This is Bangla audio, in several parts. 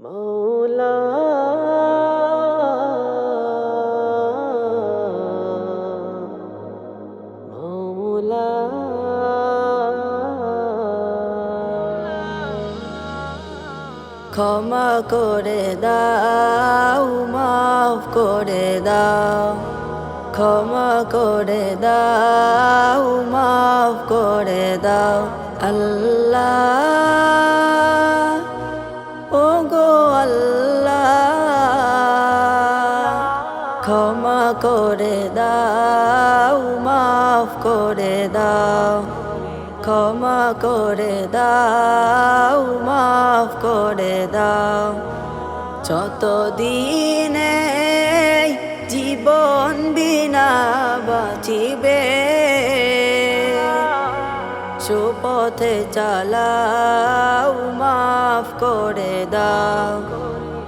মৌলা। মৌলা। ক্ষমা করে দাও, মাফ করে দাও। ক্ষমা করে দাও, মাফ করে দাও। আল্লাহ ক্ষমা করে দাও, মাফ করে দাও। ক্ষমা করে দাও, মাফ করে দাও। যতদিনে জীবন বিনা বাঁচিবে, সুপথে চালাও, মাফ করে দাও।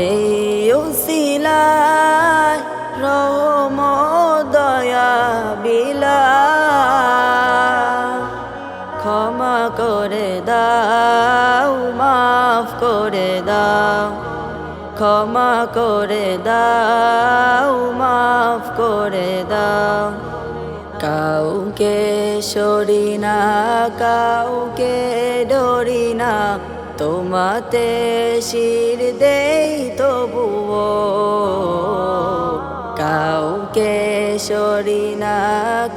এই উসিলায় রহম দয়া বিলা ক্ষমা করে দাও, মাফ করে দাও। ক্ষমা করে দাও, মাফ করে দাও। কাউকে সরি না, কাউকে ডরি না। তোমাতে শির দেই তবুও। কাউকে সরি না,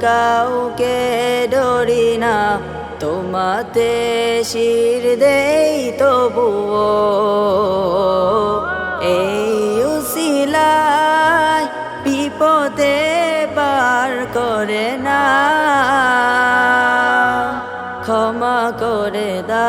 কাউকে ডরি না, তোমাতে শির দেই তবুও। এই উসিলায় বিপদে বার করে না। ক্ষমা করে করে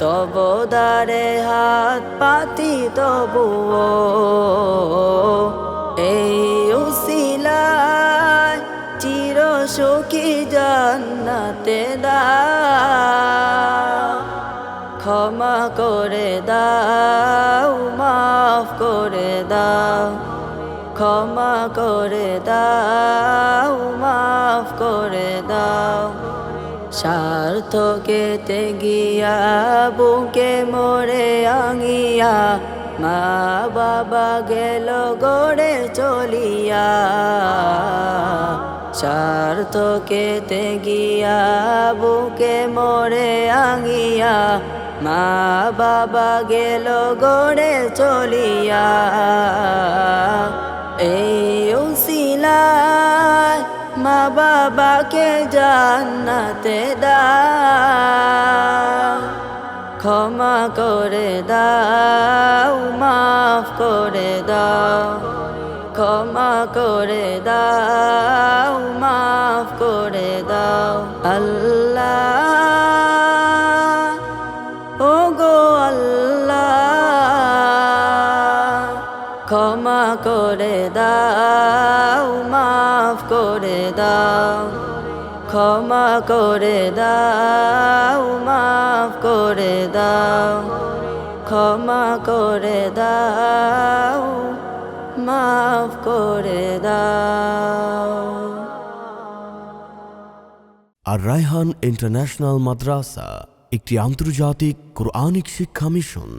তব দারে হাত পাতি তবুও। এই উসিলায় চির সুখী জান্নাতে দা ক্ষমা করে দাও, মাফ করে দাও। ক্ষমা করে দাও, মাফ করে দাও। সার্থকেতে গিয়া বুকে মোরে আঙিয়া, মা বাবা গেল গড়ে চলিয়া। সার্থকেতে গিয়া বুকে মোরে আঙিয়া, মা বাবা গেল গড়ে চলিয়া। এই মা বাবাকে জান্নাতে দাও। ক্ষমা করে দাও, মাফ করে দাও। ক্ষমা করে দাও, মাফ করে দাও। আল্লাহ করে দাও, মাফ করে দাও, ক্ষমা করে দাও, মাফ করে দাও, ক্ষমা করে দাও, মাফ করে দাও। আর রায়হান ইন্টারন্যাশনাল মাদ্রাসা, একটি আন্তর্জাতিক কোরআনিক শিক্ষা মিশন।